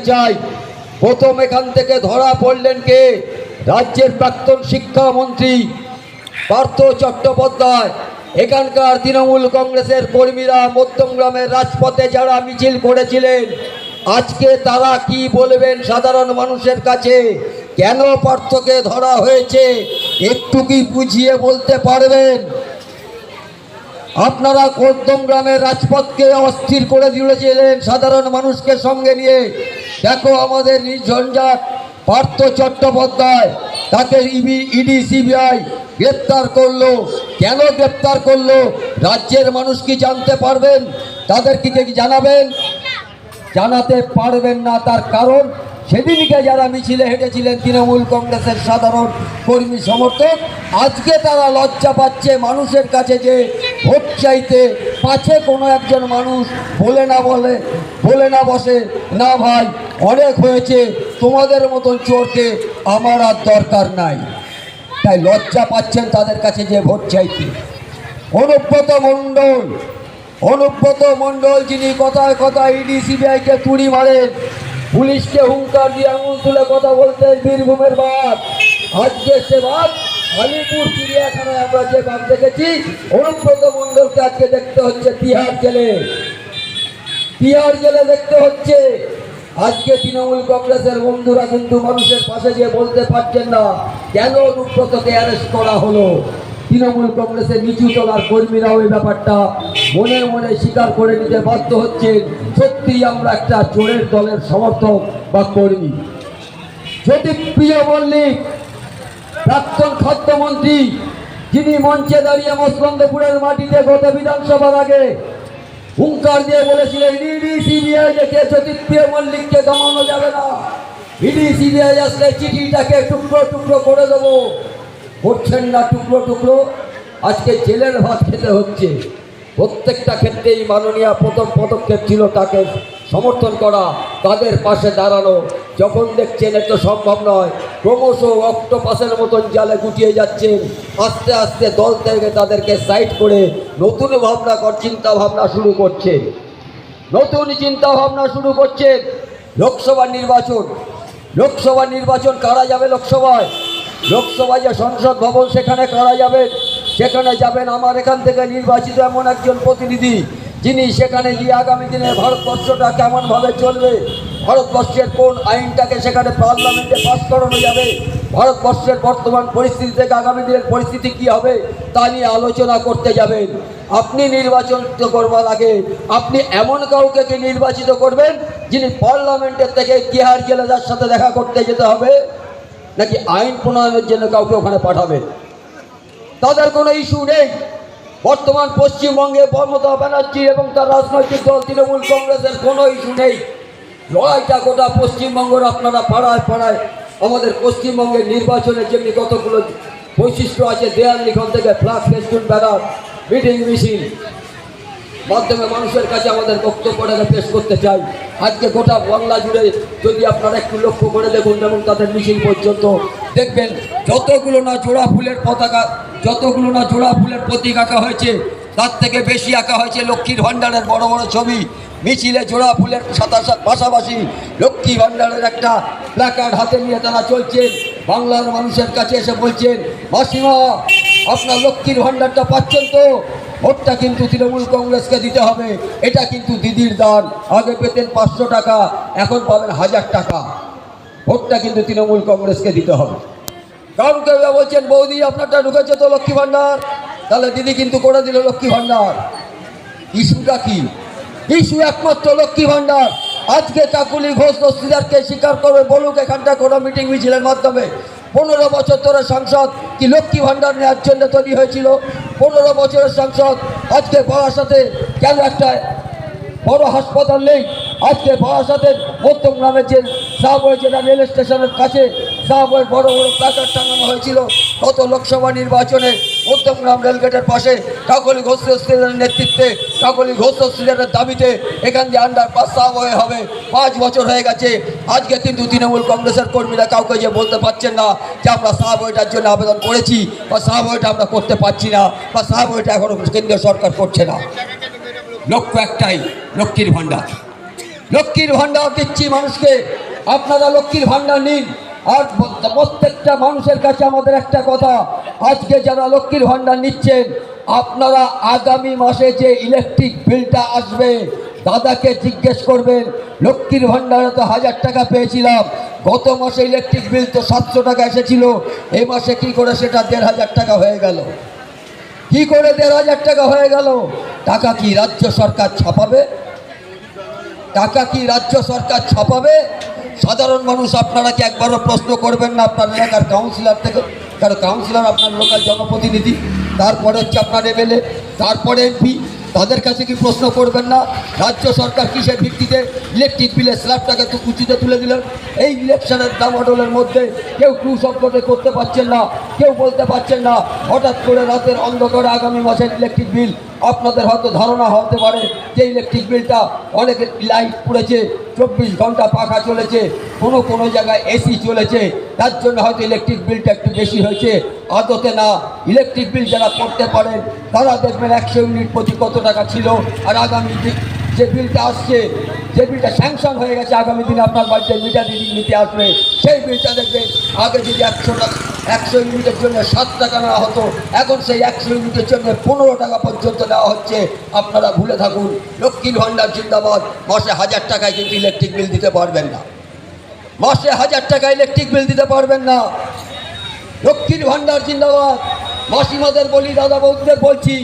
চাই। প্রথম এখান থেকে ধরা পড়লেন কে? রাজ্যের প্রাক্তন শিক্ষামন্ত্রী পার্থ চট্টোপাধ্যায়। এখানকার তৃণমূল কংগ্রেসের কর্মীরা মধ্যমগ্রামের রাজপথে যারা মিছিল করেছিলেন, আজকে তারা কি বলবেন সাধারণ মানুষের কাছে? কেন পার্থকে ধরা হয়েছে? একটু কি বুঝিয়ে বলতে পারবেন? আপনারা কোদ্দম গ্রামের রাজপথকে অস্থির করে দিয়েছিলেন সাধারণ মানুষকে সঙ্গে নিয়ে। দেখো আমাদের নির্ঝঞ্ঝাট পার্থ চট্টোপাধ্যায়, তাকে ইবি, ইডি, সিবিআই গ্রেপ্তার করল। কেন গ্রেপ্তার করল? রাজ্যের মানুষ কি জানতে পারবেন? তাদেরকে কি জানাবেন? জানাতে পারবেন না তার কারণ? সেদিনকে যারা মিছিলে হেঁটেছিলেন তৃণমূল কংগ্রেসের সাধারণ কর্মী সমর্থক, আজকে তারা লজ্জা পাচ্ছে মানুষের কাছে যে ভোট চাইতে পাছে কোনো একজন মানুষ। বলে না বলে বলে না বসে, না ভাই, অনেক হয়েছে, তোমাদের মতন চোরকে আমার আর দরকার নাই। তাই লজ্জা পাচ্ছেন তাদের কাছে যে ভোট চাইতে। অনুব্রত মণ্ডল অনুব্রত মণ্ডল যিনি কথায় কথায় ইডি, সিবিআইকে তুড়ি মারেন পুলিশকে হুঙ্কার দিয়ে আঙুল তুলে কথা বলতেন বীরভূমের বাদ আজকে সে বাদ আলিপুর চিড়িয়াখানায় আমরা যে বাদ দেখেছি অনুব্রত মণ্ডলকে আজকে দেখতে হচ্ছে তিহার জেলে। তিহার জেলে দেখতে হচ্ছে। আজকে তৃণমূল কংগ্রেসের বন্ধুরা কিন্তু মানুষের পাশে গিয়ে বলতে পারছেন না, কেন অনুব্রতকে অ্যারেস্ট করা হলো? তৃণমূল কংগ্রেসের নিচু তলার কর্মীরা ওই ব্যাপারটা মনে মনে স্বীকার করে নিতে বাধ্য হচ্ছে সত্যি আমরা একটা চোরের দলের সমর্থক বা কর্মী। জ্যোতিপ্রিয় মল্লিক, প্রাক্তন খাদ্যমন্ত্রী, যিনি মঞ্চে দাঁড়িয়ে মসলন্দপুরের মাটিতে গত বিধানসভার আগে হুঙ্কার দিয়ে বলেছিলেন, ইডি, সিবিআই দেখে জ্যোতিপ্রিয় মল্লিককে দমানো যাবে না, ইডি, সিবিআই আসলে চিঠিটাকে টুকরো টুকরো করে দেবো। করছেন না টুকরো টুকরো। আজকে জেলের ভাত খেতে হচ্ছে। প্রত্যেকটা ক্ষেত্রেই মাননীয় প্রথম পদক্ষেপ ছিল তাকে সমর্থন করা, তাদের পাশে দাঁড়ানো। যখন দেখছেন এত সম্ভব নয়, ক্রমশ অক্টোপাসের মতন জালে গুটিয়ে যাচ্ছেন। আস্তে আস্তে দল থেকে তাদেরকে সাইড করে নতুন ভাবনা কর, চিন্তা ভাবনা শুরু করছে। নতুন চিন্তা ভাবনা শুরু করছে লোকসভা নির্বাচন। লোকসভা নির্বাচন কারা যাবে লোকসভায়? লোকসভায় যে সংসদ ভবন, সেখানে করা যাবে সেখানে যাবেন আমার এখান থেকে নির্বাচিত এমন একজন প্রতিনিধি, যিনি সেখানে গিয়ে আগামী দিনে ভারতবর্ষটা কেমনভাবে চলবে? ভারতবর্ষের কোন আইনটাকে সেখানে পার্লামেন্টে পাস করানো যাবে? ভারতবর্ষের বর্তমান পরিস্থিতি থেকে আগামী দিনের পরিস্থিতি কি হবে, তা নিয়ে আলোচনা করতে যাবেন। আপনি নির্বাচন করবার আগে আপনি এমন কাউকে কি নির্বাচিত করবেন, যিনি পার্লামেন্টের থেকে তিহার জেলেদার সাথে দেখা করতে যেতে হবে? নাকি আইন প্রণয়নের জন্য কাউকে ওখানে পাঠাবেন? তাদের কোনো ইস্যু নেই। বর্তমান পশ্চিমবঙ্গে মমতা ব্যানার্জি এবং তার রাজনৈতিক দল তৃণমূল কংগ্রেসের কোনো ইস্যু নেই। লড়াইটা গোটা পশ্চিমবঙ্গের আপনারা পাড়ায় পাড়ায়, আমাদের পশ্চিমবঙ্গের নির্বাচনের যেমনি কতগুলো বৈশিষ্ট্য আছে, দেয়াল লিখন থেকে ফ্লাগ ফেস্টুন, ব্যানার, মিটিং, মিছিল মাধ্যমে মানুষের কাছে আমাদের বক্তব্যটাকে পেশ করতে চাই। আজকে গোটা বাংলা জুড়ে যদি আপনারা একটু লক্ষ্য করে দেখুন এবং তাদের মিছিল পর্যন্ত দেখবেন, যতগুলো না জোড়া ফুলের পতাকা, যতগুলো না জোড়া ফুলের প্রতীক আঁকা হয়েছে, তার থেকে বেশি আঁকা হয়েছে লক্ষ্মীর ভাণ্ডারের বড় বড় ছবি। মিছিলে জোড়া ফুলের পাশাপাশি লক্ষ্মী ভাণ্ডারের একটা প্ল্যাকার্ড হাতে নিয়ে তারা চলছেন। বাংলার মানুষের কাছে এসে বলছেন, মাসিমা, আপনার লক্ষ্মীর ভাণ্ডারটা পাচ্ছেন তো? ভোটটা কিন্তু তৃণমূল কংগ্রেসকে দিতে হবে। এটা কিন্তু দিদির দান। আগে পেতেন পাঁচশো টাকা, এখন পাবেন হাজার টাকা। ভোটটা কিন্তু তৃণমূল কংগ্রেসকে দিতে হবে। কারণ কেউ বলছেন, বৌদি, আপনারটা ঢুকেছে তো লক্ষ্মী ভাণ্ডার? তাহলে দিদি কিন্তু করে দিল লক্ষ্মী ভাণ্ডার। ইস্যুটা কি? ইস্যু একমাত্র লক্ষ্মী ভাণ্ডার। আজকে চাকুলি ঘোষ, দস্তিদারকে স্বীকার করবে, বলুক এখানটা কোনো মিটিং মিছিলের মাধ্যমে। পনেরো বছর ধরে সাংসদ কি লক্ষ্মী ভাণ্ডার নেওয়ার জন্য তৈরি হয়েছিল? পনেরো বছরের সাংসদ আজকে সাথে কেন একটা বড় হাসপাতাল নেই? আজকে বারাসাতের মধ্যম গ্রামের যে সাবওয়ে জেলা রেল স্টেশনের কাছে সাবওয়ে বড় বড় প্লাকার টাঙানো হয়েছিল। গত লোকসভা নির্বাচনে মধ্যমগ্রাম রেলগেটের পাশে কাকলি ঘোষ নেতৃত্বে কাকলি ঘোষ হসপিটালের দাবিতে এখান দিয়ে আন্ডার পাস সাবওয়ে হবে। পাঁচ বছর হয়ে গেছে। আজকে কিন্তু তৃণমূল কংগ্রেসের কর্মীরা কাউকে যে বলতে পারছেন না যে আমরা সাবওয়েটার জন্য আবেদন করেছি বা সাবওয়েটা আমরা করতে পারছি না বা সাবওয়েটা এখনও কেন্দ্রীয় সরকার করছে না। লক্ষ্য একটাই লক্ষ্মীর ভাণ্ডার। লক্ষ্মীর ভাণ্ডার দিচ্ছি মানুষকে। আপনারা লক্ষ্মীর ভাণ্ডার নিন। আর প্রত্যেকটা মানুষের কাছে আমাদের একটা কথা আজকে যারা লক্ষ্মীর ভাণ্ডার নিচ্ছেন, আপনারা আগামী মাসে যে ইলেকট্রিক বিলটা আসবে, দাদাকে জিজ্ঞেস করবেন, লক্ষ্মীর ভাণ্ডারে তো হাজার টাকা পেয়েছিলাম, গত মাসে ইলেকট্রিক বিল তো সাতশো টাকা এসেছিল এই মাসে কি করে সেটা দেড় হাজার টাকা হয়ে গেল? কি করে দেড় হাজার টাকা হয়ে গেল? টাকা কি রাজ্য সরকার ছাপাবে? টাকা কি রাজ্য সরকার ছাপাবে? সাধারণ মানুষ, আপনারা কি একবারও প্রশ্ন করবেন না আপনার এলাকার কাউন্সিলর থেকে? কারণ কাউন্সিলর আপনার লোকাল জনপ্রতিনিধি তারপরে হচ্ছে আপনার এমএলএ তারপরে এমপি তাদের কাছে কি প্রশ্ন করবেন না? রাজ্য সরকার কিসের ভিত্তিতে ইলেকট্রিক বিলের স্ল্যাবটাকে উঁচুতে তুলে দিলেন? এই ইলেকশনের দামাডোলের মধ্যে কেউ টু শব্দতে করতে পারছেন না, কেউ বলতে পারছেন না। হঠাৎ করে রাতের অন্ধকারে আগামী মাসের ইলেকট্রিক বিল আপনাদের হয়তো ধারণা হতে পারে যে ইলেকট্রিক বিলটা অনেকের লাইট পড়েছে, চব্বিশ ঘণ্টা পাখা চলেছে, কোনো কোনো জায়গায় এসি চলেছে। তার জন্য হয়তো ইলেকট্রিক বিলটা একটু বেশি হয়েছে। আদতে না ইলেকট্রিক বিল যারা করতে পারেন, তারা দেখবেন একশো ইউনিট প্রতি কত টাকা ছিল, আর আগামী যে বিলটা আসছে, যে বিলটা স্যাংশন হয়ে গেছে, আগামী দিনে আপনার বাড়িতে মিটার রিডিং নিতে আসবে। সেই বিলটা দেখবে আগে যদি একশো টাকা, একশো ইউনিটের জন্য সাত টাকা নেওয়া হতো, এখন সেই একশো ইউনিটের জন্য পনেরো টাকা পর্যন্ত নেওয়া হচ্ছে। আপনারা ভুলে থাকুন, লক্ষ্মীর ভাণ্ডার জিন্দাবাদ, মাসে হাজার টাকায় কিন্তু ইলেকট্রিক বিল দিতে পারবেন না। মাসে হাজার টাকা ইলেকট্রিক বিল দিতে পারবেন না। লক্ষ্মীর ভাণ্ডার জিন্দাবাদ। মাসিমাদের বলি, দাদা বৌদ্ধদের বলছি,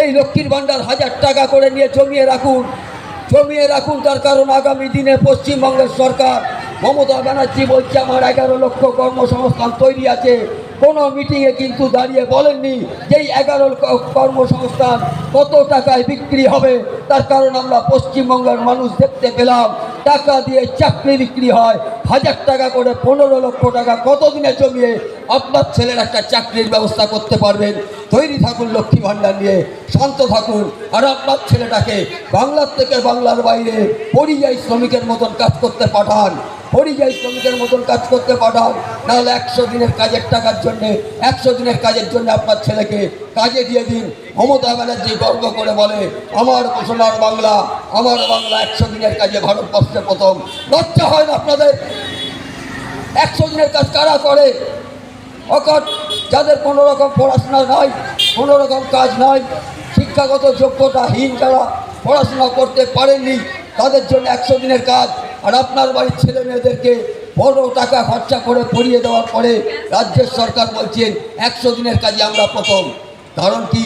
এই লক্ষ্মীর ভাণ্ডার হাজার টাকা করে নিয়ে জমিয়ে রাখুন। জমিয়ে রাখুন, তার কারণ আগামী দিনে পশ্চিমবঙ্গের সরকার, মমতা ব্যানার্জি বলছে, আমার এগারো লক্ষ কর্মসংস্থান তৈরি আছে। কোনো মিটিংয়ে কিন্তু দাঁড়িয়ে বলেননি যে এই এগারো কর্মসংস্থান কত টাকায় বিক্রি হবে। তার কারণ আমরা পশ্চিমবঙ্গের মানুষ দেখতে পেলাম, টাকা দিয়ে চাকরি বিক্রি হয়। হাজার টাকা করে পনেরো লক্ষ টাকা কতদিনে জমিয়ে আপনার ছেলের একটা চাকরির ব্যবস্থা করতে পারবেন? তৈরি থাকুন লক্ষ্মী ভাণ্ডার নিয়ে, শান্ত থাকুন। আর আপনার ছেলেটাকে বাংলার থেকে বাংলার বাইরে পরিযায়ী শ্রমিকের মতন কাজ করতে পাঠান। পরিযায়ী শ্রমিকের মতন কাজ করতে পাঠান নাহলে একশো দিনের কাজের টাকার জন্য, একশো দিনের কাজের জন্য আপনার ছেলেকে কাজে দিয়ে দিন। মমতা ব্যানার্জি গর্ব করে বলে, আমার সোনার বাংলা, আমার বাংলা একশো দিনের কাজে ভারতবর্ষে প্রথম। লজ্জা হয় না আপনাদের? একশো দিনের কাজ কারা করে? অকট, যাদের কোনো রকম পড়াশোনা নাই, কোনো রকম কাজ নাই, শিক্ষাগত যোগ্যতাহীন যারা পড়াশোনা করতে পারেননি, তাদের জন্য একশো দিনের কাজ আর আপনার বাড়ির ছেলে মেয়েদেরকে বড় টাকা খরচা করে পড়িয়ে দেওয়ার পরে রাজ্যের সরকার বলছেন, একশো দিনের কাজে আমরা প্রথম। কারণ কি?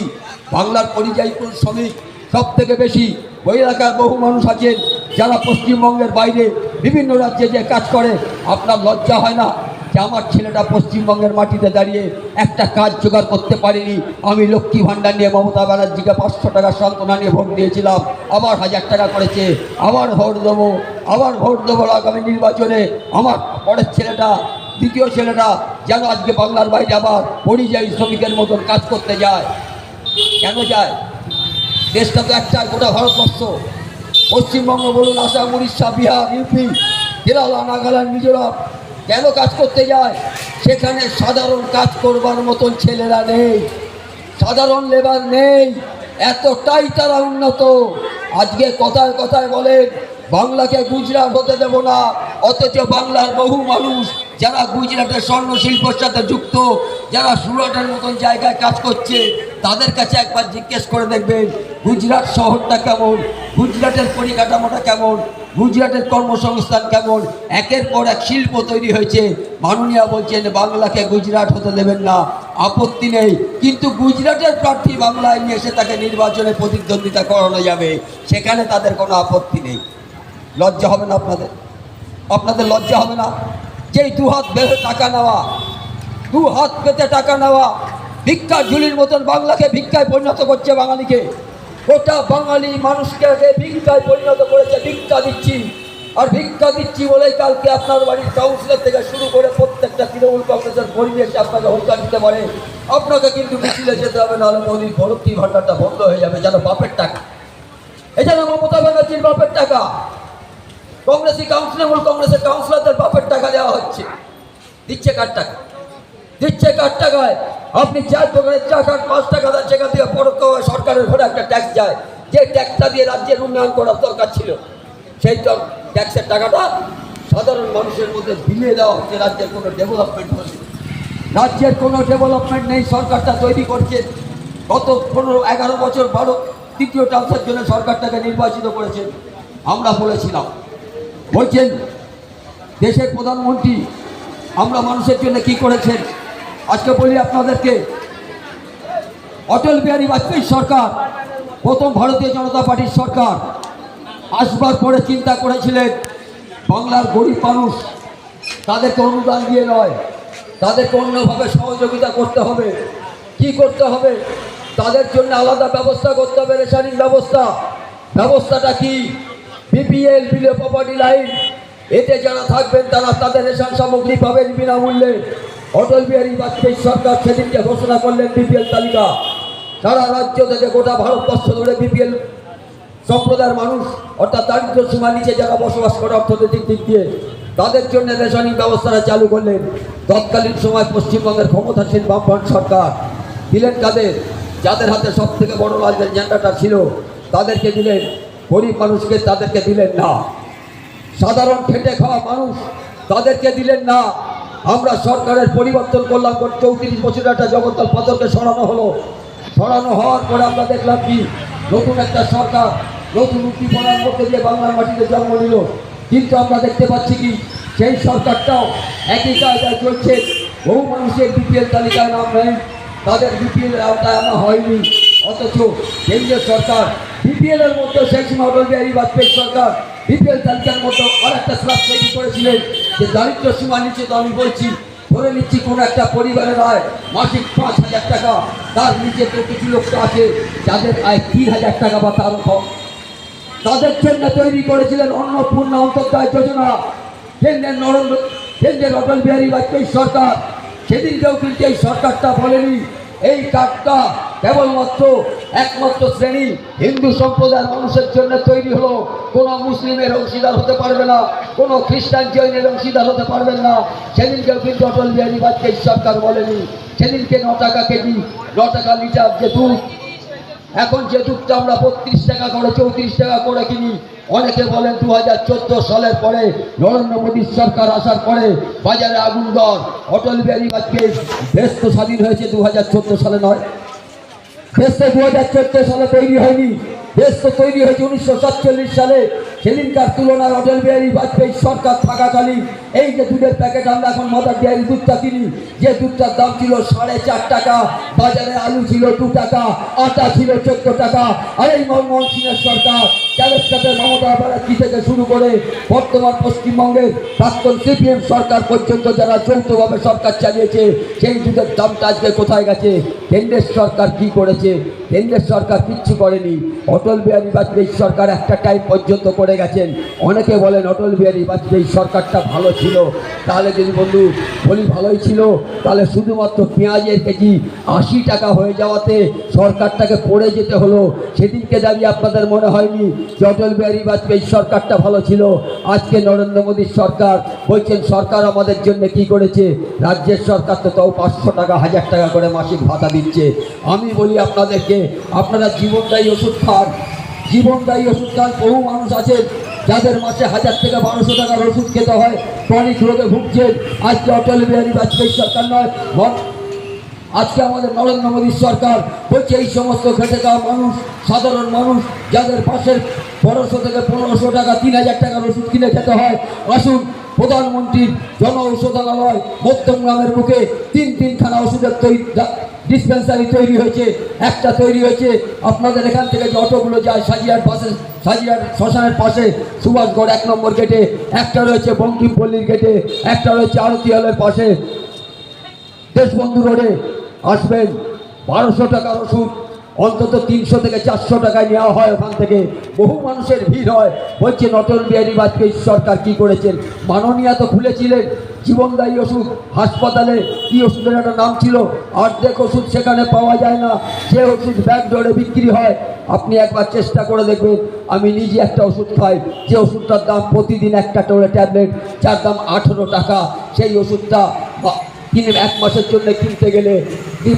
বাংলার পরিযায়ী শ্রমিক সব থেকে বেশি। ওই এলাকার বহু মানুষ আছেন যারা পশ্চিমবঙ্গের বাইরে বিভিন্ন রাজ্যে যে কাজ করে। আপনার লজ্জা হয় না? যে আমার ছেলেটা পশ্চিমবঙ্গের মাটিতে দাঁড়িয়ে একটা কাজ জোগাড় করতে পারিনি, আমি লক্ষ্মী ভাণ্ডার নিয়ে মমতা ব্যানার্জিকে পাঁচশো টাকা সান্ত্বনা নিয়ে ভোট দিয়েছিলাম, আবার হাজার টাকা করেছে, আবার ভোট দেবো, আবার ভোট দেবো আগামী নির্বাচনে। আমার পরের ছেলেটা, দ্বিতীয় ছেলেটা যেন আজকে বাংলার বাইরে আবার পরিযায়ী শ্রমিকের মতন কাজ করতে যায়। কেন যায়? দেশটা তো একটা গোটা ভারতবর্ষ। পশ্চিমবঙ্গ বলুন, আসাম, উড়িষ্যা, বিহার, ইউপি, কেরালা, নাগাল্যান্ড, মিজোরাম। কেন কাজ করতে যায়? সেখানে সাধারণ কাজ করবার মতন ছেলেরা নেই, সাধারণ লেবার নেই, এতটাই তারা উন্নত। আজকে কথায় কথায় বলেন, বাংলাকে গুজরাট হতে দেব না, অথচ বাংলার বহু মানুষ যারা গুজরাটের স্বর্ণ শিল্পের সাথে যুক্ত, যারা সুরাটের মতন জায়গায় কাজ করছে, তাদের কাছে একবার জিজ্ঞেস করে দেখবেন, গুজরাট শহরটা কেমন? গুজরাটের পরিকাঠামোটা কেমন? গুজরাটের কর্মসংস্থান কেমন? একের পর এক শিল্প তৈরি হয়েছে। মাননীয়া বলছেন, বাংলাকে গুজরাট হতে দেবেন না, আপত্তি নেই। কিন্তু গুজরাটের প্রার্থী বাংলায় নিয়ে এসে তাকে নির্বাচনে প্রতিদ্বন্দ্বিতা করানো যাবে, সেখানে তাদের কোনো আপত্তি নেই। লজ্জা হবে না আপনাদের? আপনাদের লজ্জা হবে না? যেই দু হাত বেঁধে টাকা নেওয়া, দু হাত পেতে টাকা নেওয়া ভিক্ষা ঝুলির মতন বাংলাকে ভিক্ষায় পরিণত করছে বাঙালিকে। গোটা বাঙালি মানুষকে ভিক্ষায় পরিণত করেছে, ভিক্ষা দিচ্ছি। আর ভিক্ষা দিচ্ছি বলেই কালকে আপনার বাড়ির কাউন্সিলর থেকে শুরু করে প্রত্যেকটা তৃণমূল কংগ্রেসের কর্মী আপনাকে হুঙ্কার দিতে পারে। আপনাকে কিন্তু মিছিলে যেতে হবে, নাহলে মোদীর ভর্তি ভাণ্ডারটা বন্ধ হয়ে যাবে, যেন বাপের টাকা। এ যেন মমতা ব্যানার্জির বাপের টাকা। কংগ্রেসি কাউন্সিলর কংগ্রেসের কাউন্সিলরদের বাপের টাকা দেওয়া হচ্ছে। দিচ্ছে কার টাকা? দিচ্ছে কার টাকায়? আপনি চার দোকানের চা পাঁচ টাকা দেন, সেখান থেকে পরোক্ষভাবে সরকারের ঘরে একটা ট্যাক্স যায়। যে ট্যাক্সটা দিয়ে রাজ্যের উন্নয়ন করার দরকার ছিল, সেই ট্যাক্সের টাকাটা সাধারণ মানুষের মধ্যে বিলিয়ে দেওয়া হচ্ছে, রাজ্যের কোনো ডেভেলপমেন্ট হচ্ছে রাজ্যের কোনো ডেভেলপমেন্ট নেই, সরকারটা তৈরি করছে। গত পনেরো, এগারো বছর বারো তৃতীয় টান্সের জন্য সরকারটাকে নির্বাচিত করেছেন আমরা বলেছিলাম, বলছেন, দেশের প্রধানমন্ত্রী, আমরা মানুষের জন্য কি করেছেন? আজকে বলি আপনাদেরকে, অটল বিহারী বাজপেয়ী সরকার, প্রথম ভারতীয় জনতা পার্টির সরকার, আসবার পরে চিন্তা করেছিলেন, বাংলার গরিব মানুষ তাদেরকে অনুদান দিয়ে নয়, তাদেরকে অন্যভাবে সহযোগিতা করতে হবে। কি করতে হবে? তাদের জন্য আলাদা ব্যবস্থা করতে হবে রেশনিং ব্যবস্থা। ব্যবস্থাটা কি? বিপিএল, বিলে প্রপার্টি লাইন, এতে যারা থাকবেন তারা তাদের রেশন সামগ্রী পাবেন বিনামূল্যে। অটল বিহারী বাজপেয়ী সরকার সেদিনকে ঘোষণা করলেন বিপিএল তালিকা। সারা রাজ্য থেকে গোটা ভারতবর্ষ ধরে বিপিএল সম্প্রদায়ের মানুষ, অর্থাৎ দারিদ্র সীমা নিচে যারা বসবাস করে অর্থনৈতিক দিক দিয়ে, তাদের জন্য রেশনিং ব্যবস্থাটা চালু করলেন তৎকালীন সময় পশ্চিমবঙ্গের ক্ষমতাসীন বামফ্রন্ট সরকার। দিলেন কাদের? যাদের হাতে সব থেকে বড় লালদের ঝান্ডাটা ছিল, তাদেরকে দিলেন। গরিব মানুষকে তাদেরকে দিলেন না। সাধারণ খেটে খাওয়া মানুষ, তাদেরকে দিলেন না। আমরা সরকারের পরিবর্তন করলাম চৌত্রিশ বছরের একটা জগদ্দল পাথরকে সরানো হলো। সরানো হওয়ার পরে আমরা দেখলাম কি, নতুন একটা সরকার, নতুন উদ্দীপনার মধ্যে দিয়ে বাংলার মাটিতে জন্ম নিল। কিন্তু আমরা দেখতে পাচ্ছি কি, সেই সরকারটাও একই কায়দায় চলছে। বহু মানুষের বিপিএল তালিকায় নাম নেই, তাদের বিপিএল আওতায় আনা হয়নি। অথচ কেন্দ্রীয় সরকার, বিপিএল এর মধ্যে শেখ অটল বিহারী বাজপেয়ী সরকার, বিপিএল তালিকার মতো আর একটা স্ল্যাব তৈরি করেছিলেন। যে দারিদ্র সীমা নিচে তো আমি বলছি, ধরে নিচ্ছি কোনো একটা পরিবারের আয় মাসিক পাঁচ হাজার টাকা, তার নিচে তো কিছু লোক তো আছে, যাদের আয় তিন হাজার টাকা বা তারও কম তাদের জন্য তৈরি করেছিলেন অন্নপূর্ণা অন্তর্দায় যোজনা। কেন্দ্রের নরেন্দ্র, কেন্দ্রের অটল বিহারী বাজপেয়ী সরকার। সেদিনকেও কিন্তু এই সরকারটা বলেনি। এই কার্ডটা কেবলমাত্র একমাত্র শ্রেণি হিন্দু সম্প্রদায়ের মানুষের জন্য তৈরি হলো। কোনো মুসলিমের অংশীদার হতে পারবে না, কোনো খ্রিস্টান জৈনের অংশীদার হতে পারবেন না। সেদিনকেও কিন্তু অটল বিহারী বাজপেয়ী সরকার বলেনি, সেদিনকে ন টাকা কেজি, ন টাকা লিটার যে দুধ, এখন যে দুধটা আমরা বত্রিশ টাকা করে, চৌত্রিশ টাকা করে কিনি, অনেকে বলেন দু হাজার চোদ্দ সালের পরে নরেন্দ্র মোদীর সরকার আসার পরে বাজারে আগুন দর অটল বিহারী বাজপেয়ী দেশ তো স্বাধীন হয়েছে দু হাজার চোদ্দ সালে নয়। দেশ তো দু হাজার চোদ্দ সালে তৈরি হয়নি। দেশ তো তৈরি হয়েছে উনিশশো সাতচল্লিশ সালে। সেদিনকার তুলনায় অটল বিহারী বাজপেয়ী সরকার থাকাকালীন এই যে দুধের প্যাকেট আমরা এখন মাদার ডেয়ারি দুধটা কিনি, যে দুধটার দাম ছিল সাড়ে চার টাকা, বাজারে আলু ছিল দু টাকা, আটা ছিল চোদ্দ টাকা। আর এই মনমোহন সিংয়ের সরকার সাথে মমতা ব্যানার্জি থেকে শুরু করে বর্তমান পশ্চিমবঙ্গের প্রাক্তন সিপিএম সরকার পর্যন্ত যারা যৌথভাবে সরকার চালিয়েছে, সেই দুধের দামটা আজকে কোথায় গেছে? কেন্দ্রের সরকার কি করেছে? কেন্দ্রের সরকার কিচ্ছু করেনি। অটল বিহারী বাজপেয়ী সরকার একটা টাইম পর্যন্ত করে গেছেন। অনেকে বলেন অটল বিহারী বাজপেয়ী সরকারটা ভালো ছিল। তাহলে যদি বন্ধু বলি ভালোই ছিল, তাহলে শুধুমাত্র পেঁয়াজের কেজি আশি টাকা হয়ে যাওয়াতে সরকারটাকে পড়ে যেতে হলো। সেদিনকে দাঁড়িয়ে আপনাদের মনে হয়নি যে অটল বিহারী বাজপেয়ী সরকারটা ভালো ছিল? আজকে নরেন্দ্র মোদীর সরকার বলছেন, সরকার আমাদের জন্য কি করেছে? রাজ্যের সরকার তো তাও পাঁচশো টাকা, হাজার টাকা করে মাসিক ভাতা দিচ্ছে। আমি বলি আপনাদেরকে, আপনারা জীবনটাই ওষুধ খান। জীবনদায়ী ওষুধ খান। বহু মানুষ আছেন যাদের মাসে হাজার থেকে বারোশো টাকার ওষুধ খেতে হয়। ক্রনিক রোগে ভুগছেন। আজকে অটল বিহারী বাজপেয়ী সরকার নয় আজকে আমাদের নরেন্দ্র মোদীর সরকার। বলছে, এই সমস্ত খেটে খাওয়া মানুষ, সাধারণ মানুষ, যাদের পাশের বারোশো থেকে পনেরোশো টাকা, তিন হাজার টাকার ওষুধ কিনে খেতে হয়, আসুন প্রধানমন্ত্রীর জন ঔষধালয় মধ্যমগ্রামের বুকে তিন তিনখানা ওষুধের তৈরি ডিসপেন্সারি তৈরি হয়েছে, একটা তৈরি হয়েছে। আপনাদের এখান থেকে যে অটোগুলো যায় সাজিয়ার পাশে, সাজিয়ার শ্মশানের পাশে, সুভাষগড় এক নম্বর গেটে, একটা রয়েছে বঙ্কিমপল্লির গেটে, একটা রয়েছে আরতি হলের পাশে। দেশবন্ধু রোডে আসবেন, বারোশো টাকার ওষুধ। অন্তত তিনশো থেকে চারশো টাকায় নেওয়া হয় ওখান থেকে। বহু মানুষের ভিড় হয়। বলছেন অটল বিহারী বাজপেয়ী সরকার কি করেছেন? মাননীয়া তো খুলেছিলেন। জীবনদায়ী ওষুধ, হাসপাতালে কি ওষুধের একটা নাম ছিল? অর্ধেক ওষুধ সেখানে পাওয়া যায় না। সে ওষুধ ব্যাগ দরে বিক্রি হয়, আপনি একবার চেষ্টা করে দেখবেন। আমি নিজে একটা ওষুধ খাই। যে ওষুধটার দাম প্রতিদিন একটা করে ট্যাবলেট, যার দাম আঠেরো টাকা। সেই ওষুধটা কিনে এক মাসের জন্য কিনতে গেলে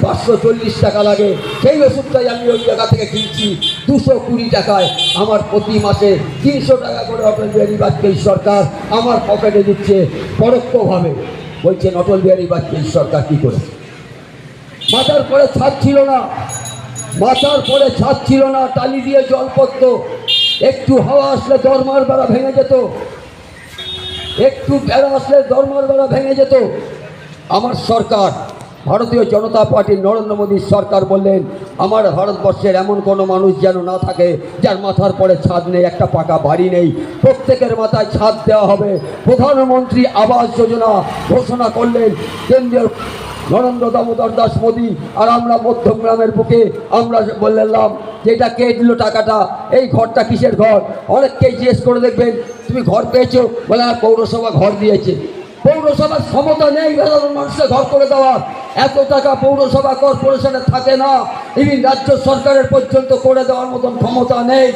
পাঁচশো চল্লিশ টাকা লাগে। সেই ওষুধটাই আমি ওই জায়গা থেকে কিনছি দুশো কুড়ি টাকায়। আমার প্রতি মাসে তিনশো টাকা করে অটল বিহারী বাজপেয়ী সরকার আমার পকেটে দিচ্ছে পরোক্ষভাবে। বলছেন, অটল বিহারী বাজপেয়ী সরকার কী করে? মাথার পরে ছাদ ছিল না। মাথার পরে ছাদ ছিল না, টালি দিয়ে জল পড়তো। একটু হাওয়া আসলে দরমার বেড়া ভেঙে যেত। একটু বেড়া আসলে দরমার বেড়া ভেঙে যেত। আমার সরকার, ভারতীয় জনতা পার্টির নরেন্দ্র মোদীর সরকার বললেন, আমার ভারতবর্ষের এমন কোনো মানুষ যেন না থাকে, যার মাথার পরে ছাদ নেই, একটা পাকা বাড়ি নেই। প্রত্যেকের মাথায় ছাদ দেওয়া হবে। প্রধানমন্ত্রী আবাস যোজনা ঘোষণা করলেন। কেন্দ্রীয় নরেন্দ্র দামোদর দাস মোদী আর আমরা মধ্যমগ্রামের বুকে, আমরা বললাম যে এটা কে দিল টাকাটা, এই ঘরটা কিসের ঘর? অনেককেই জিজ্ঞেস করে দেখবেন, তুমি ঘর পেয়েছ? বলে আর পৌরসভা ঘর দিয়েছে। পৌরসভার ক্ষমতা নেই সাধারণ মানুষকে ঘর করে দেওয়ার। এত টাকা পৌরসভা কর্পোরেশনে থাকে না। ইভিন রাজ্য সরকারের পর্যন্ত করে দেওয়ার মতন ক্ষমতা নেই।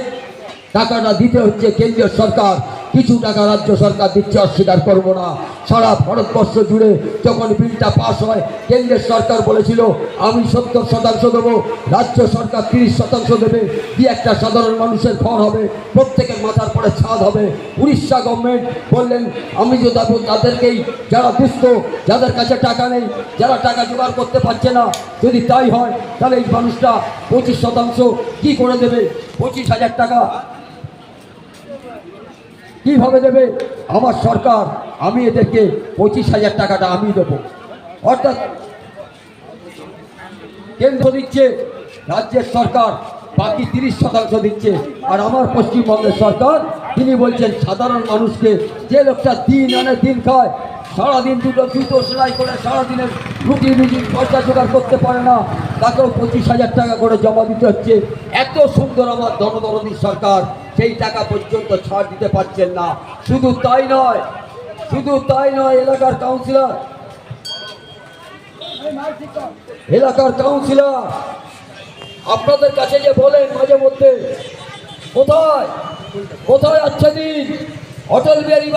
টাকাটা দিতে হচ্ছে কেন্দ্রীয় সরকার। কিছু টাকা রাজ্য সরকার দিচ্ছে, অস্বীকার করব না। সারা ভারতবর্ষ জুড়ে যখন বিলটা পাস হয়, কেন্দ্রের সরকার বলেছিল, আমি সত্তর শতাংশ দেবো, রাজ্য সরকার তিরিশ শতাংশ দেবে দিয়ে একটা সাধারণ মানুষের ঘর হবে, প্রত্যেকের মাথার পরে ছাদ হবে। উড়িষ্যা গভর্নমেন্ট বললেন, আমি যে দেবো, তাদেরকেই যারা দুস্থ যাদের কাছে টাকা নেই, যারা টাকা জোগাড় করতে পারছে না, যদি তাই হয়, তাহলে এই মানুষটা পঁচিশ শতাংশ কী করে দেবে? পঁচিশ হাজার টাকা কীভাবে দেবে? আমার সরকার, আমি এদেরকে পঁচিশ হাজার টাকাটা আমি দেবো। অর্থাৎ কেন্দ্র দিচ্ছে, রাজ্যের সরকার বাকি তিরিশ শতাংশ দিচ্ছে। আর আমার পশ্চিমবঙ্গের সরকার, তিনি বলছেন, সাধারণ মানুষকে যে লোকটা দিন আনে দিন খায়, সারাদিন দুটো জুতো সেলাই করে সারাদিনের রুটি রুটি, পয়সা জোগাড় করতে পারে না, তাকেও পঁচিশ হাজার টাকা করে জমা দিতে হচ্ছে। এত সুন্দর আমার জনদরদী সরকার। সেই টাকা পর্যন্ত ছাড় দিতে পারছেন না। শুধু তাই নয়, শুধু তাই নয়, এলাকার কাউন্সিলর এলাকার কাউন্সিলর আপনাদের কাছে যে বলেন মাঝে মধ্যে, কোথায় কোথায় আচ্ছা দিন? অটল বিহারী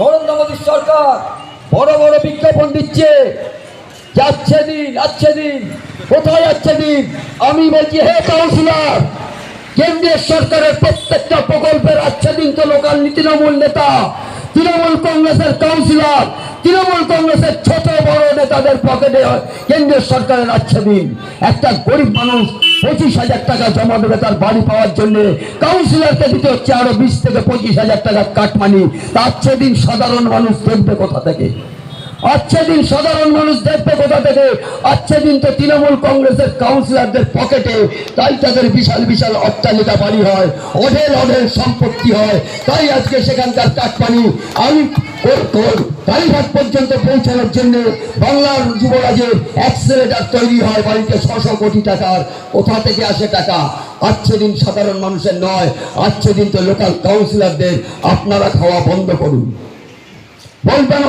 নরেন্দ্র মোদীর সরকার বড় বড় বিজ্ঞাপন দিচ্ছে। যাচ্ছে দিন যাচ্ছে দিন, কোথায় যাচ্ছে দিন? আমি বলছি, হে কাউন্সিলর কেন্দ্রীয় সরকারের প্রত্যেকটা প্রকল্পের আচ্ছাদিন তো লোকাল তৃণমূল নেতা, তৃণমূল কংগ্রেসের কাউন্সিলর, তৃণমূল কংগ্রেসের ছোট বড় নেতাদের পকেটে কেন্দ্রীয় সরকারের আচ্ছাদিন একটা গরিব মানুষ পঁচিশ হাজার টাকা জমা দেবে তার বাড়ি পাওয়ার জন্য। কাউন্সিলরকে দিতে হচ্ছে আরও বিশ থেকে পঁচিশ হাজার টাকা কাটমানি। তার দিন সাধারণ মানুষ দেখবে কোথা থেকে? আচ্ছা দিন সাধারণ মানুষ দেখবে কোথা থেকে? আচ্ছা দিন তো তৃণমূল কংগ্রেসের কাউন্সিলরদের পকেটে, তাই তাদের বিশাল বিশাল অট্টালিকা বাড়ি হয়, অঢেল অঢেল সম্পত্তি হয়। তাই আজকে সেখানকার কাঠপানি আমি কালীঘাট পর্যন্ত পৌঁছানোর জন্য বাংলার যুবরাজের অ্যাক্সেলেটার তৈরি হয় বাড়িতে ছশো কোটি টাকার, কোথা থেকে আসে টাকা? আজকে দিন সাধারণ মানুষের নয় আজকে দিন তো লোকাল কাউন্সিলরদের আপনারা খাওয়া বন্ধ করুন। বলবেন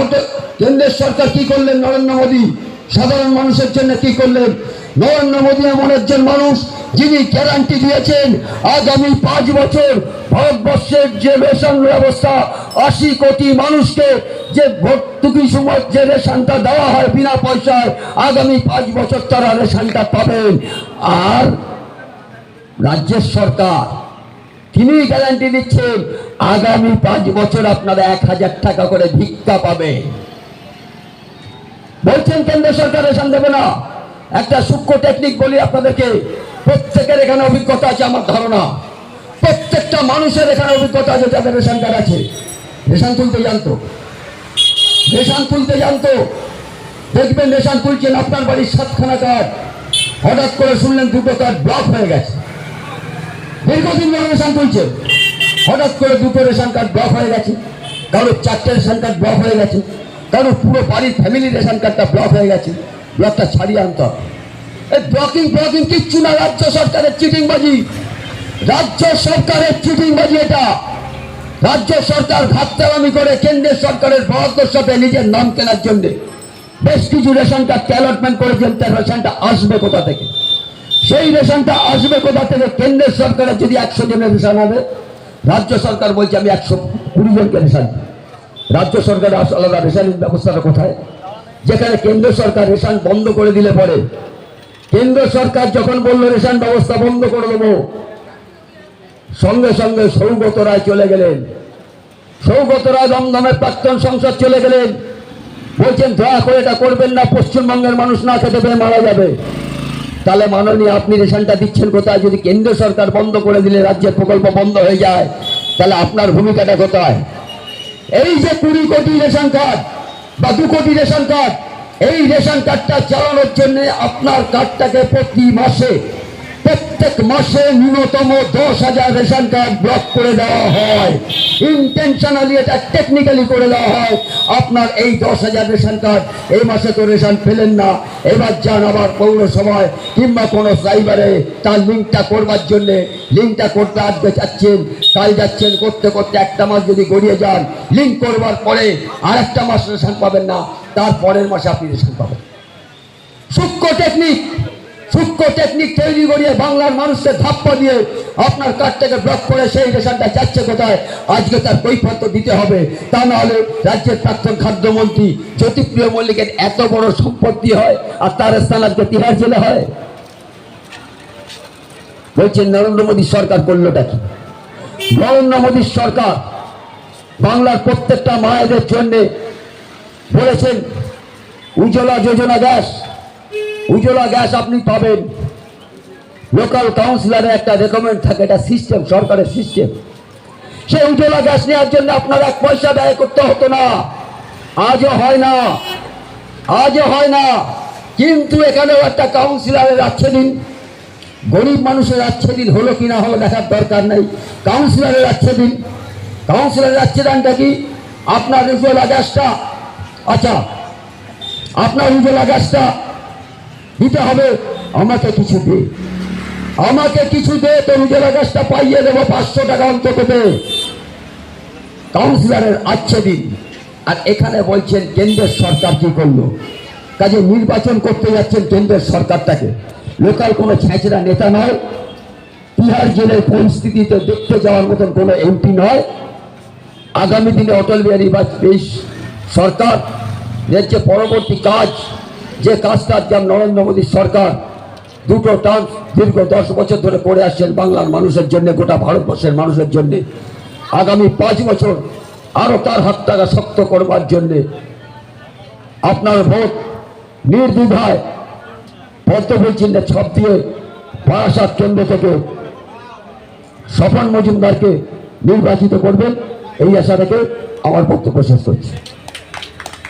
কেন্দ্রের সরকার কি করলেন নরেন্দ্র মোদী? সাধারণ মানুষের জন্য কি করলেন? নরেন্দ্র মোদী এমন একজন মানুষ যিনি গ্যারান্টি দিয়েছেন আগামী পাঁচ বছর ভারতবর্ষের যে রেশন ব্যবস্থা, আশি কোটি মানুষকে যে ভর্তুকি সময় যে রেশনটা দেওয়া হয় বিনা পয়সায়, আগামী পাঁচ বছর তারা রেশনটা পাবেন। আর রাজ্যের সরকার তিনি গ্যারান্টি দিচ্ছেন, আগামী পাঁচ বছর আপনারা এক হাজার টাকা করে ভিক্ষা পাবে। বলছেন কেন্দ্র সরকার রেশন দেবে না। একটা সূক্ষ্ম টেকনিক বলি আপনাদেরকে, প্রত্যেকের এখানে অভিজ্ঞতা আছে আমার ধারণা। প্রত্যেকটা মানুষের এখানে অভিজ্ঞতা আছে যাদের রেশন কার্ড আছে। রেশন তুলতে জানতো। রেশন তুলতে জানতো। দেখবেন রেশন তুলছেন আপনার বাড়ির সাতখানা কার্ড। হঠাৎ করে শুনলেন দুটো কার্ড ব্লক হয়ে গেছে। দীর্ঘদিন ধরে রেশন তুলছে। হঠাৎ করে দুটো রেশন কার্ড ব্লক হয়ে গেছে। কারোর চারটে রেশন কার্ড ব্লক হয়ে গেছে। কারোর পুরো বাড়ির ফ্যামিলি রেশন কার্ডটা ব্লক হয়ে গেছে। ব্লকটা ছাড়িয়ে আনতে হবে। এই ব্লকিং ব্লকিং কিচ্ছু না, রাজ্য সরকারের চিটিংবাজি। রাজ্য সরকারের চিটিংবাজি এটা। রাজ্য সরকার ঘাটতালামি করে কেন্দ্রের সরকারের বরাদ্দর সাথে নিজের নাম কেনার জন্য। বেশ কিছু রেশন কার্ড অ্যালটমেন্ট করেছেন, তার রেশনটা আসবে কোথা থেকে? সেই রেশনটা আসবে কোথা থেকে? কেন্দ্রের সরকারের যদি একশো জনের রেশন হবে, রাজ্য সরকার বলছে আমি একশো কুড়ি জনকে রেশন রাজ্য সরকারের আলাদা রেশনের ব্যবস্থাটা কোথায়? যেখানে কেন্দ্র সরকার রেশন বন্ধ করে দিলে পরে। কেন্দ্র সরকার যখন বলল রেশন ব্যবস্থা বন্ধ করে দেবো, সঙ্গে সঙ্গে সৌগত রায় চলে গেলেন। সৌগত রায় দমদমের প্রাক্তন সংসদ চলে গেলেন। বলছেন, দয়া করে এটা করবেন না, পশ্চিমবঙ্গের মানুষ না খেতে পেয়ে মারা যাবে। তাহলে মাননীয় আপনি রেশনটা দিচ্ছেন কোথায়? যদি কেন্দ্র সরকার বন্ধ করে দিলে রাজ্যের প্রকল্প বন্ধ হয়ে যায়, তাহলে আপনার ভূমিকাটা কোথায়? এই যে কুড়ি কোটি রেশন কার্ড বা দু কোটি রেশন কার্ড, এই রেশন কার্ডটা চালানোর জন্য আপনার কার্ডটাকে প্রতি মাসে প্রত্যেক মাসে ন্যূনতম দশ হাজার রেশন কার্ড ব্লক করে দেওয়া হয়। ইন্টেনশনালি এটা টেকনিক্যালি করে দেওয়া হয়। আপনার এই দশ হাজার রেশন কার্ড, এই মাসে তো রেশন ফেলেন না। এবার যান আবার পৌরসভায় কিংবা কোনো সাইবারে তার লিঙ্কটা করবার জন্যে। লিঙ্কটা করতে আজকে যাচ্ছেন, কাল যাচ্ছেন, করতে করতে একটা মাস যদি গড়িয়ে যান লিঙ্ক করবার পরে আর একটা মাস রেশন পাবেন না। তার পরের মাসে আপনি রেশন পাবেন। সূক্ষ্ম টেকনিক সূক্ষ্ম টেকনিক তৈরি করিয়ে বাংলার মানুষকে ধাপ্পা দিয়ে আপনার কার্ডটাকে ব্লক করে সেই রেশনটা যাচ্ছে কোথায়? আজকে তার কৈফত দিতে হবে। তা নাহলে রাজ্যের প্রাক্তন খাদ্যমন্ত্রী জ্যোতিপ্রিয় মল্লিকের এত বড় সম্পত্তি হয় আর তার স্থান আজকে তিহার জেলে হয়। বলছেন, নরেন্দ্র মোদী সরকার করলোটা কি? নরেন্দ্র মোদীর সরকার বাংলার প্রত্যেকটা মায়েদের জন্যে বলেছেন, উজ্জ্বলা যোজনা গ্যাস উজ্জ্বলা গ্যাস আপনি পাবেন। লোকাল কাউন্সিলরের একটা রেকমেন্ড থাকে, এটা সিস্টেম সরকারের সিস্টেম সেই উজ্জ্বলা গ্যাস নেওয়ার জন্য আপনার এক পয়সা ব্যয় করতে হতো না। আজও হয় না। আজও হয় না। কিন্তু এখানেও একটা কাউন্সিলরের আছে দিন গরিব মানুষের আছে দিন হলো কি না হলো দেখার দরকার নেই। কাউন্সিলরের আছে দিন কাউন্সিলরের আছে দানটা কি? আপনার উজ্জ্বলা গ্যাসটা। আচ্ছা আপনার উজ্জ্বলা গ্যাসটা দিতে হবে। আমাকে কিছু দে। আমাকে কিছু দে তো উজ্জ্বলা গ্যাসটা পাইয়ে দেবো পাঁচশো টাকা অন্তত দে। কাউন্সিলরের আচ্ছে দিন। আর এখানে বলছেন, কেন্দ্রের সরকার কি করল? কাজে নির্বাচন করতে যাচ্ছেন কেন্দ্রের সরকারটাকে। লোকাল কোনো ছেঁচড়া নেতা নয়। তিহার জেলের পরিস্থিতিতে দেখতে যাওয়ার মতন কোনো এমপি নয়। আগামী দিনে অটল বিহারী বাজপেয়ী সরকার। যে পরবর্তী কাজ যে কাজটা আজকে নরেন্দ্র মোদীর সরকার দুটো টার্ম দীর্ঘ দশ বছর ধরে করে আসছেন বাংলার মানুষের জন্য, গোটা ভারতবর্ষের মানুষের জন্য। আগামী পাঁচ বছর আরও তার হাত টাকা শক্ত করবার জন্যে। আপনার ভোট নির্দ্বিধায় পদ্মফুল চিহ্নে ছপ দিয়ে বারাসাত কেন্দ্র থেকে স্বপন মজুমদারকে নির্বাচিত করবেন। এই আশা রেখে আমার বক্তব্য শেষ করছি।